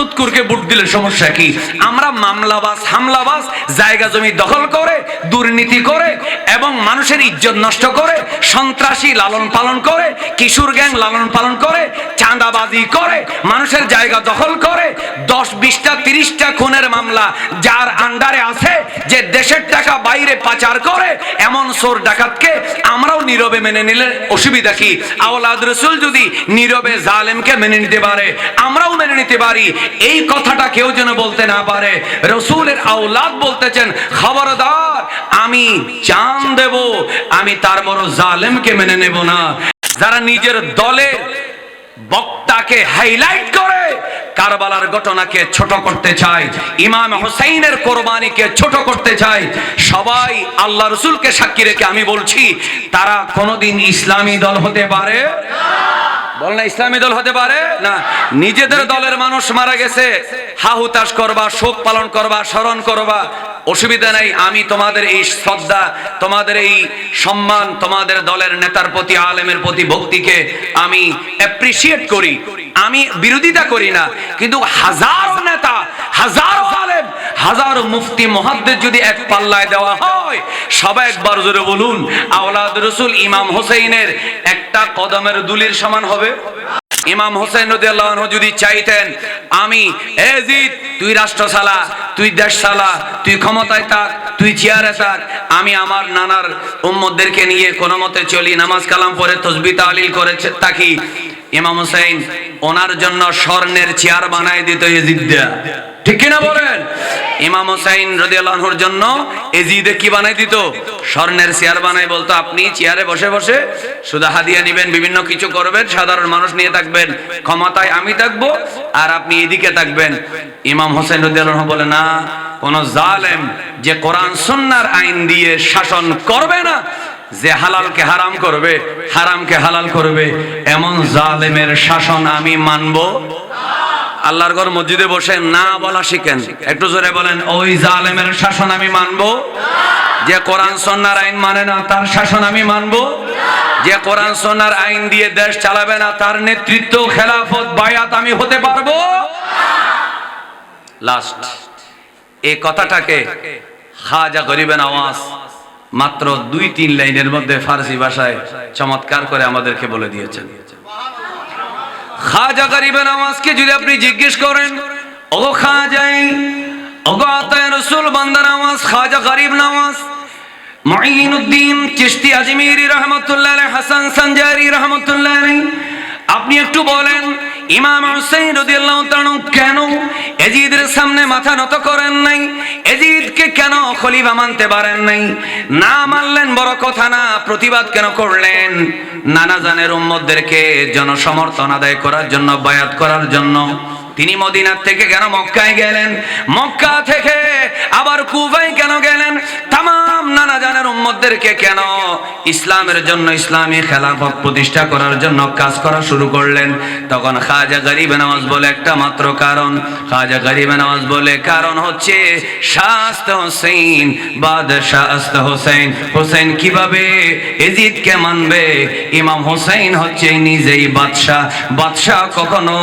সুদকুরকে বুট দিলে সমস্যা কি? আমরা মামলাবাজ, হামলাবাজ, জায়গা জমি দখল করে, দুর্নীতি করে এবং মানুষের ইজ্জত নষ্ট করে, সন্ত্রাসী লালন পালন করে, কিশোর গ্যাং লালন পালন করে, চাঁদাবাজি করে, মানুষের জায়গা দখল করে, দশ, বিশটা, তিরিশটা খুনের মামলা যার আন্ডারে আছে যে দেশের টাকা বাইরে পাচার করে, এমন চোর ডাকাতকে আমরাও নীরবে মেনে নিলে অসুবিধা কি? আওলাদ রসুল যদি নীরবে জালেমকে মেনে নিতে পারে, আমরাও মেনে নিতে পারি। এই কথাটা কেউ যেন বলতে না পারে। রসুলের আওলাদ বলতেছেন, খবরদার, আমি চান দেব, আমি তার বড় জালেমকে মেনে নেব না। যারা নিজের দলের বক্তাকে হাইলাইট করে, কারবালার ঘটনাকে ছোট করতে চায়, ইমাম হোসেইনের কোরবানিকে ছোট করতে চায়, সবাই আল্লাহ রসুলকে সাক্ষী রেখে আমি বলছি, তারা কোনোদিন ইসলামী দল হতে পারে? বল না ইসলামী দল হতে পারে? না নিজেদের দলের মানুষ মারা গেছে। হাহুতাশ করবা শোক পালন করবা স্মরণ করবা। অসুবিধা নেই আমি তোমাদের এই শ্রদ্ধা তোমাদের এই সম্মান তোমাদের দলের নেতার প্রতি আলেমের প্রতি ভক্তিকে আমি অ্যাপ্রিসিয়েট করি। আমি বিরোধিতা করি না কিন্তু হাজার নেতা হাজারো হাজারো মুফতি মহাদ্দের যদি এক পাল্লায় দেওয়া হয়, সবাই একবার জোরে বলুন, আওলাদ রসুল ইমাম হোসেনের একটা কদমের দুলির সমান হবে? ইমাম হোসেন যদি চাইতেন, আমি এজিদ তুই রাষ্ট্র চালা তুই দেশ সালা তুই ক্ষমতায় থাক, তুই চেয়ারে থাক, আমি আমার নানার উম্মতদেরকে নিয়ে কোনো মতে চলি, নামাজ কালাম পড়ে তসবি তালিল করে থাকি ইমাম হোসেন ওনার জন্য স্বর্ণের চেয়ার বানায় দিত এজিদ। ঠিক কিনা বলেন? ইমাম হোসাইন রদিয়াল্লাহর জন্য এজিদে কি বানাই দিত? স্বর্ণের চেয়ার বানাই বলতো, আপনি চেয়ারে বসে বসে সুদা হাদিয়া নিবেন, বিভিন্ন কিছু করবেন, সাধারণ মানুষ নিয়ে থাকবেন, ক্ষমতায় আমি থাকব আর আপনি এদিকে থাকবেন। ইমাম হোসেন রদিয়াল্লাহ বলে, না, কোন জালেম যে কোরআন, সুন্নার আইন দিয়ে শাসন করবে না যে হালালকে হারাম করবে, হারামকে হালাল করবে, এমন জালেমের শাসন আমি মানবো? আল্লাহর ঘর মসজিদে বসে না বলা শিখেন। একটু জোরে বলেন, ওই জালেমের শাসন আমি মানবো? যে কোরআন সন্ন্যার আইন মানে না, তার শাসন আমি মানবো? যে কোরআন সন্ন্যার আইন দিয়ে দেশ চালাবে না, তার নেতৃত্ব, খেলাফত, বায়াত আমি হতে পারব? লাস্ট এই কথাটাকে খাজা গরিবেন আওয়াজ মাত্র দুই তিন লাইনের মধ্যে ফার্সি ভাষায় চমৎকার করে আমাদেরকে বলে দিয়েছেন। খাজা গরিবের নামাজকে যদি আপনি জিজ্ঞেস করেন ও খাজাই, ওগো আতায় রসুল, বান্দার নামাজ খাজা গরিব নামাজ মাইনুদ্দিন চিশতি আজমিরি রহমতুল্লাহ হাসান সঞ্জারি রহমতুল্লাহ আপনি একটু বলেন ইমাম হুসাইন রাদিয়াল্লাহু তাআলা কেন এজিদের সামনে মাথা নত করেন নাই? এজিদকে কেন খলিফা মানতে পারেন নাই? না মানলেন বড় কথা না, প্রতিবাদ কেন করলেন? নানা জানের উম্মতদেরকে জনসমর্থন আদায় করার জন্য, বায়াত করার জন্য। তিনি মদিনার থেকে কেন মক্কায় গেলেন? মক্কা থেকে আবার কুবায় কেন গেলেন? তাম উম্মতদেরকে কেন ইসলামের জন্য ইসলামী খেলাফত প্রতিষ্ঠা করার জন্য কাজ করা শুরু করলেন? তখন খাজা গরিব নামাজ বলে একটা মাত্র কারণ। খাজা গরিব নামাজ বলে কারণ হচ্ছে, শাস্ত হোসেন বাদশাহস্ত হোসেন হোসেন কীভাবে? এজিদকে মানবে? ইমাম হোসেন হচ্ছে নিজেই বাদশাহ। বাদশাহ কখনো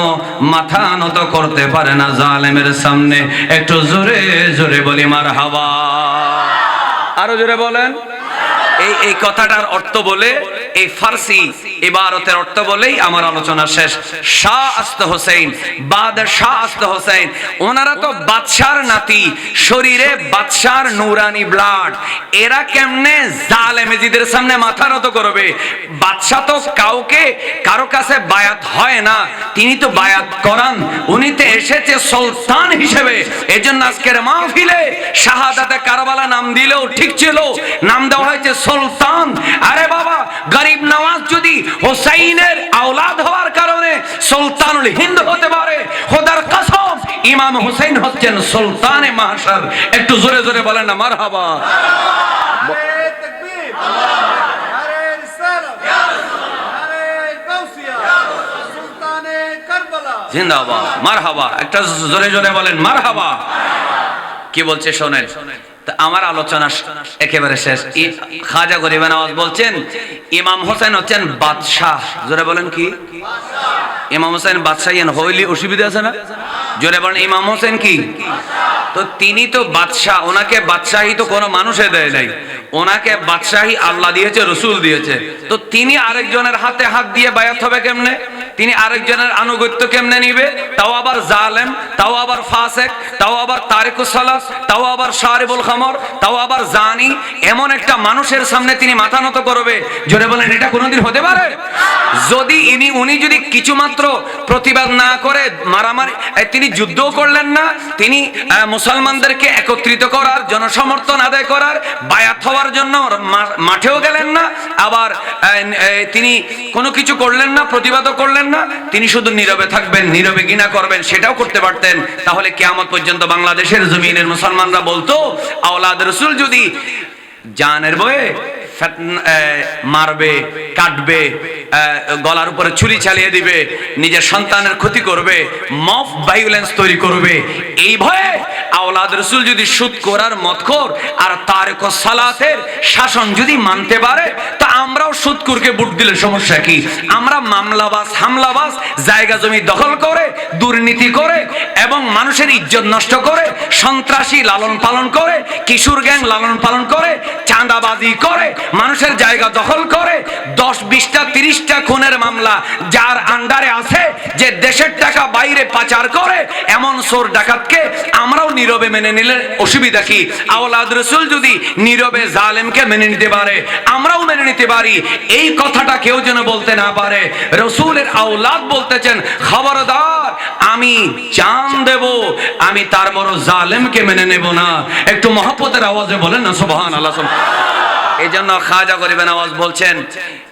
মাথা নত করতে পারে না জালেমের সামনে। একটু জোরে জোরে বলি মার হাওয়া আরও জোরে বলেন। এই এই কথাটার অর্থ বলে এই ফার্সি ইবারতের অর্থ বলেই আমার আলোচনা শেষ। শাহ আস্ত হোসেন বাদ শাহ আস্ত হোসেন ওনারা তো বাদশার নাতি, শরীরে বাদশার নুরানি ব্লাড। এরা কেমনে জালেম এজিদের সামনে মাথা নত করবে? বাদশা তো কাউকে, কারও কাছে বায়াত হয় না। তিনি তো বায়াত করান। উনি তো এসেছে সুলতান হিসেবে। এজন্য আজকের মাহফিলে শাহাদাতে কারবালা নাম দিলেও ঠিক ছিল। নাম দেওয়া হয়েছে সুলতান। আরে বাবা গরিব নওয়াজ যদি হোসাইনের আওলাদ হওয়ার কারণে সুলতানুল হিন্দ হতে পারে, খোদার কসম, ইমাম হোসেন হচ্ছেন সুলতানে মাহশার। একটু জোরে জোরে বলেন না, মারহাবা। জিন্দাবাদ, মারহাবা। একটা জোরে জোরে বলেন, মারহাবা। কি বলছে শোনেন শোনেন। তা আমার আলোচনা একেবারে শেষ। খাজা গরিবেন আওয়াজ বলছেন, ইমাম হোসেন হচ্ছেন বাদশাহ। জোরে বলেন কি? ইমাম হোসেন বাদশাহ হইলি অসুবিধা আছে না? জোরে বলেন, ইমাম হোসেন কি? তো তিনি তো বাদশাহ, ওনাকে বাদশাহী তো কোনো মানুষে দেয় নাই। ওনাকে বাদশাহী আল্লাহ দিয়েছে, রসুল দিয়েছে। তো তিনি আরেকজনের হাতে হাত দিয়ে বায়াত হবে কেমনে? তিনি আরেকজনের আনুগত্য কেমনে নিবে? তাও আবার জালেম, তাও আবার ফাসেক, তাও আবার তারিকুস সালাস তাও আবার শারিবুল খামর, তাও আবার জানি। এমন একটা মানুষের সামনে তিনি মাথা নত করবে। জোরে বলেন, এটা কোনোদিন হতে পারে? যদি ইনি, উনি যদি কিছু মাত্র প্রতিবাদ না করে, মারামারি তিনি যুদ্ধও করলেন না, তিনি মুসলমানদেরকে একত্রিত করার, জনসমর্থন আদায় করার, বায়াত হওয়ার জন্য মাঠেও গেলেন না, আবার তিনি কোনো কিছু করলেন না, প্রতিবাদও করলেন না, তিনি শুধু নীরবে থাকবেন, নীরবে গিনা করবেন, সেটাও করতে পারতেন। তাহলে কেয়ামত পর্যন্ত বাংলাদেশের জমিনের মুসলমানরা বলতো, আওলাদ রসুল যদি জানের বয়ে মারবে, কাটবে গলার উপরে ছুরি চালিয়ে দিবে, নিজের সন্তানের ক্ষতি করবে মফ ভাইলেন্স তৈরি করবে। এই ভয়ে আওলাদ রসুল যদি সুদ করার মতখোর আর তারেক সালাতের শাসন যদি মানতে পারে, তা আমরাও সুদকুরকে বুট দিলে সমস্যা কি? আমরা মামলাবাজ, হামলাবাজ, জায়গা জমি দখল করে, দুর্নীতি করে, এবং মানুষের ইজ্জত নষ্ট করে, সন্ত্রাসী লালন পালন করে, কিশোর গ্যাং লালন পালন করে, চাঁদাবাজি করে, মানুষের জায়গা দখল করে, দশ বিশটা তিরিশটা খুনের মামলা, যার আন্ডারে আছে যে দেশের টাকা বাইরে পাচার করে, এমন সোর ডাকাতকে আমরাও নীরবে মেনে নিলে অসুবিধা কি? আওলাদ রসুল যদি নীরবে জালেমকে মেনে নিতে পারে, আমরাও মেনে নিতে পারি। এই কথাটা কেউ যেন বলতে না পারে। রসুলের আওলাদ বলতেছেন, খবরদার, আমি চান দেব, আমি তার বড় জালেমকে মেনে নেব না। একটু মহব্বতের আওয়াজে বলেন না সুবহান। আল্লাহ এই জন্য খাজা গরিবেন আওয়াজ বলছেন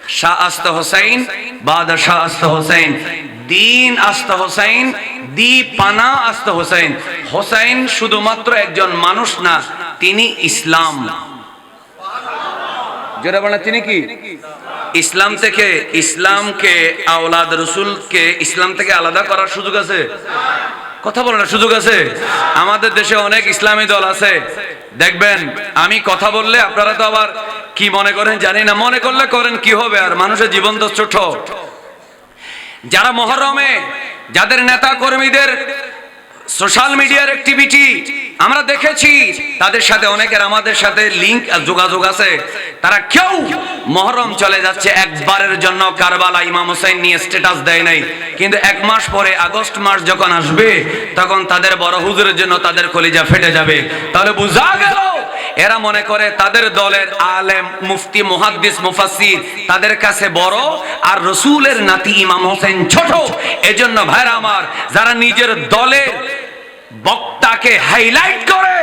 শাহ আস্ত হোসাইন বাদা শাহ আস্ত হোসাইন দিন আস্ত হোসাইন দি পানা আস্ত হোসাইন। হোসাইন শুধুমাত্র একজন মানুষ না তিনি ইসলাম। বলেন তিনি কি? ইসলাম থেকে ইসলামকে আওলাদ রসুলকে ইসলাম থেকে আলাদা করার সুযোগ আছে? কথা বলে না সুযোগ আছে? আমাদের দেশে অনেক ইসলামী দল আছে। দেখবেন আমি কথা বললে আপনারা তো আবার কি মনে করেন জানি না, মনে করলে করেন কি হবে আর মানুষের জীবন তো ছোট। যারা মহরমে, যাদের নেতা কর্মীদের সোশ্যাল মিডিয়ার অ্যাক্টিভিটি আমরা দেখেছি, তাদের সাথে অনেকের আমাদের সাথে লিংক যোগাযোগ আছে। তারা কেউ মহরম চলে যাচ্ছে একবারের জন্য কারবালা ইমাম হোসেন নিয়ে স্ট্যাটাস দেয় নাই। কিন্তু এক মাস পরে, আগস্ট মাস যখন আসবে, তখন তাদের বড় হুজুরের জন্য তাদের কলিজা ফেটে যাবে। তাহলে বোঝা গেল এরা মনে করে তাদের দলের আলেম, মুফতি, মুহাদ্দিস, মুফাসসির তাদের কাছে বড় আর রসুলের নাতি ইমাম হোসেন ছোট। এজন্য ভাইরা আমার, যারা নিজের দলের বক্তাকে হাইলাইট করে,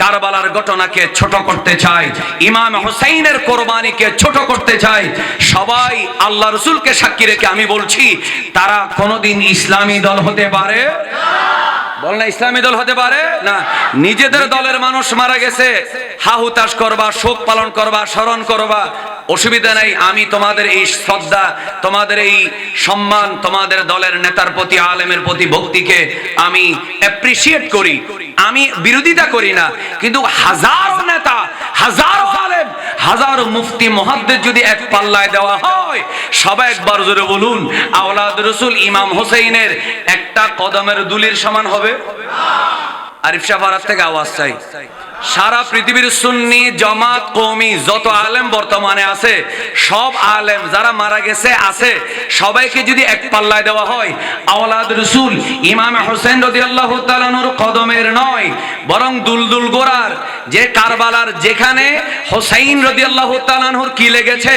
কারবালার ঘটনাকে ছোট করতে চায়, ইমাম হোসেইনের কোরবানিকে ছোট করতে চায়, সবাই আল্লাহ রসুলকে সাক্ষী রেখে আমি বলছি, তারা কোনোদিন ইসলামী দল হতে পারে বল না ইসলামী দল হতে পারে? না নিজেদের দলের মানুষ মারা গেছে। হা হুতাশ করবা শোক পালন করবা স্মরণ করবা। অসুবিধা নাই আমি তোমাদের এই শ্রদ্ধা তোমাদের এই সম্মান তোমাদের দলের নেতার প্রতি আলেমের প্রতি ভক্তিকে আমি অ্যাপ্রিসিয়েট করি। আমি বিরোধিতা করি না কিন্তু হাজারো নেতা হাজারো হাজারো মুফতি মহাদ্দের যদি এক পাল্লায় দেওয়া হয়, সবাই একবার জোরে বলুন, আওলাদ রসুল ইমাম হোসেনের একটা কদমের দুলির সমান হবে? আরিফ শাহ থেকে আওয়াজ চাই। সারা পৃথিবীর সুন্নি, জমাত, কওমি, যত আলেম বর্তমানে আছে, সব আলেম যারা মারা গেছে, আছে। সবাইকে যদি এক পাল্লায় দেওয়া হয়, আওলাদ রসুল, ইমাম হোসেন রাদিয়াল্লাহু তাআলার কদমের নয়, বরং দুলদুল গোরার যে কারবালার যেখানে হোসাইন রাদিয়াল্লাহু তাআলার কি লেগেছে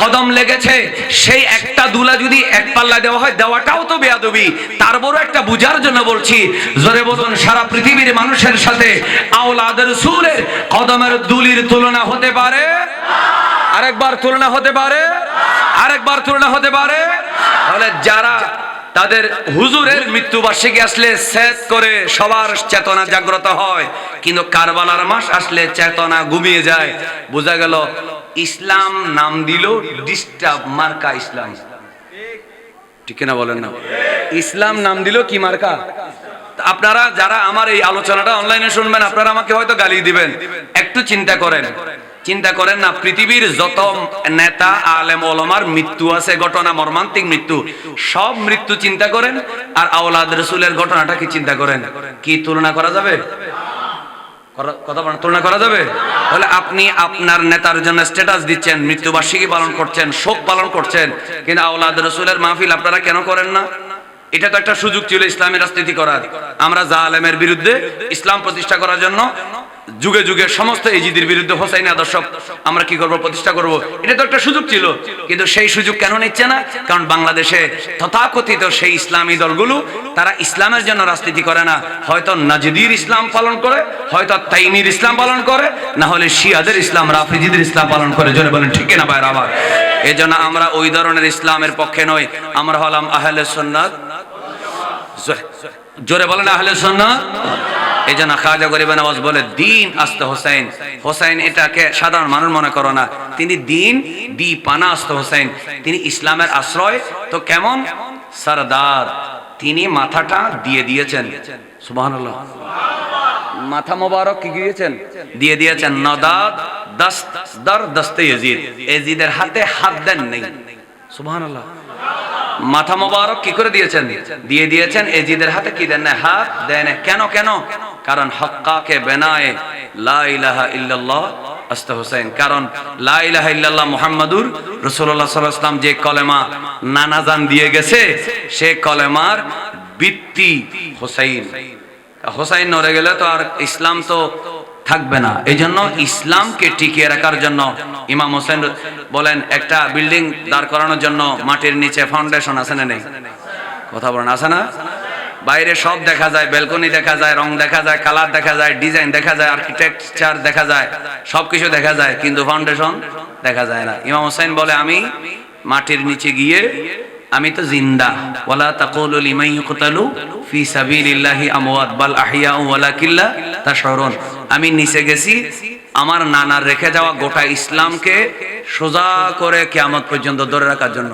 কদম লেগেছে, সেই একটা দুলা যদি এক পাল্লায় দেওয়া হয়, দেওয়াটাও তো বেয়াদবি। তার বড় একটা বুঝার জন্য বলছি, জোরে বলুন, সারা পৃথিবীর মানুষের সাথে আওলাদের সুরের কদমের দুলির তুলনা হতে পারে? আরেকবার তুলনা হতে পারে? আরেকবার তুলনা হতে পারে? তাহলে যারা তাদের হুজুরের মৃত্যুবার্ষিকী আসলে সেট করে সবার চেতনা জাগ্রত হয়, কিন্তু কারবালার মাস আসলে চেতনা ঘুমিয়ে যায়। বোঝা গেল, ইসলাম নাম দিল ডিস্টার্ব মার্কা ইসলাম। ঠিক না বলেন না? ইসলাম নাম দিল কি মার্কা? আপনারা যারা আমার এই আলোচনাটা অনলাইনে শুনবেন, আপনারা আমাকে হয়তো গালি দিবেন। একটু চিন্তা করেন। চিন্তা করেন না, পৃথিবীর যত নেতা, আলেম, ওলমার মৃত্যু আছে, ঘটনা, মর্মান্তিক মৃত্যু, সব মৃত্যু চিন্তা করেন, আর আওলাদ রসুলের ঘটনাটা কি চিন্তা করেন? কি তুলনা করা যাবে? কথা তুলনা করা যাবে? বলে আপনি আপনার নেতার জন্য স্ট্যাটাস দিচ্ছেন, মৃত্যুবার্ষিকী পালন করছেন, শোক পালন করছেন, কিন্তু আওলাদ রসুলের মাহফিল আপনারা কেন করেন না? এটা তো একটা সুযোগ ছিল ইসলামের রাজনীতি করার। আমরা জালেমের বিরুদ্ধে ইসলাম প্রতিষ্ঠা করার জন্য যুগে যুগে সমস্ত এজিদের বিরুদ্ধে হোসাইন আদর্শ আমরা কি করব, প্রতিষ্ঠা করব। এটা তো একটা সুযোগ ছিল। কিন্তু সেই সুযোগ কেন নিচ্ছে না? কারণ বাংলাদেশে তথাকথিত সেই ইসলামী দলগুলো, তারা ইসলামের জন্য রাজনীতি করে না। হয়তো নাজিদির ইসলাম পালন করে, হয়তো তাইমির ইসলাম পালন করে, না হলে শিয়াদের ইসলাম, রাফিজিদের ইসলাম পালন করে। জোরে বলেন, ঠিক না বাইর আবার এই আমরা ওই ধরনের ইসলামের পক্ষে নই। আমরা হলাম আহলে সুন্নাত। জোরে- বলেন আহলে সুন্নাত এই জন্য খাজা গরিবেন আওয়াজ বলে, দিন আস্তে হোসেন হোসেন এটাকে সাধারণ মানুষ মনে করো না। তিনি দিন, দি পানা আস্তে হোসেন তিনি ইসলামের আশ্রয়। তো কেমন? সরদার। তিনি মাথাটা দিয়ে দিয়েছেন। সুবহানাল্লাহ। মাথা মোবারক কি দিয়েছেন? দিয়ে দিয়েছেন নদাদ দস্ত দর দস্তে ইয়াজিদ। এজিদের হাতে হাত দেন নেই। সুবহানাল্লাহ। মাথা মোবারক কি করে দিয়েছেন? দিয়ে দিয়েছেন এজিদের হাতে কি দেন না হাত দেন কেন কেন? কারণ হক্কাকে বেনায়ে লা হোসেন কারণ যে কলেমা দিয়ে গেছে, সে কলেমার হোসাইন। গেলে তো আর ইসলাম তো থাকবে না। এই জন্য ইসলামকে টিকিয়ে রাখার জন্য ইমাম হোসেন বলেন, একটা বিল্ডিং দাঁড় করানোর জন্য মাটির নিচে ফাউন্ডেশন আছে না নেই? কথা বলেন, আছে না? বাইরে সব দেখা যায় বেলকনি দেখা যায়, রং দেখা যায় কালার দেখা যায় ডিজাইন দেখা যায় আর্কিটেকচার দেখা যায়, সবকিছু দেখা যায়, কিন্তু ফাউন্ডেশন দেখা যায় না। ইমাম হোসেন বলে, আমি মাটির নিচে গিয়ে আমি তো জিন্দা। ওয়ালা তাকুলু লিমান ইউকতালু ফি সাবিলিল্লাহি আমওয়াত, বাল আহইয়া ওয়ালাকিল্লা তাশউরুন আমি নিচে গেছি, আমার নানার রেখে যাওয়া গোটা ইসলামকে সোজা করে কিয়ামত পর্যন্ত ধরে রাখার জন্য।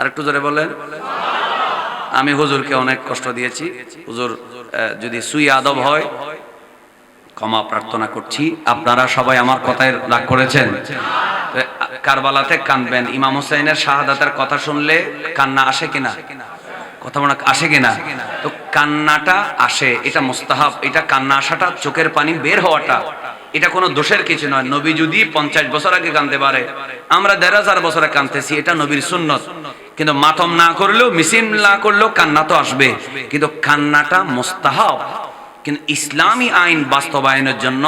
আরেকটু জোরে বলেন। আমি হুজুরকে অনেক কষ্ট দিয়েছি। হুজুর যদি সুই আদব হয়, ক্ষমা প্রার্থনা করছি। আপনারা সবাই আমার কথায় রাগ করেছেন। কারবালাতে কানবেন। ইমাম হোসেনের শাহাদাতের কথা শুনলে কান্না আসে কিনা? কথা মনে আসে কিনা? তো কান্নাটা আসে, এটা মোস্তাহাব, এটা কান্না আসাটা চোখের পানি বের হওয়াটা। এটা কোনো দোষের কিছু নয়। নবী যদি পঞ্চাশ বছর আগে কানতে পারে, আমরা দেড় হাজার বছরে কানতেছি, এটা নবীর সুন্নত। কিন্তু মাতম না করলেও মিসিন না করলেও কান্না তো আসবে। কিন্তু কান্নাটা মোস্তাহাব। কিন্তু ইসলামী আইন বাস্তবায়নের জন্য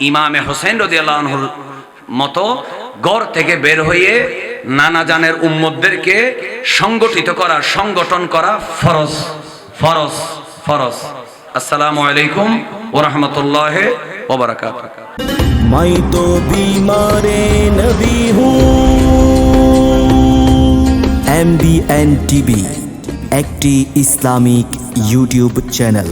ইমামে হোসেন রদিয়াল্লাহর মতো গড় থেকে বের হয়ে নানা জানের উম্মদদেরকে সংগঠিত করা, সংগঠন করা ফরজ ফরজ ফরজ। আসসালামু আলাইকুম ও রহমতুল্লাহ ওবরাকাত মাই তো বিমারে নবী এম বি এন টিভি, একটি ইসলামিক ইউটিউব চ্যানেল।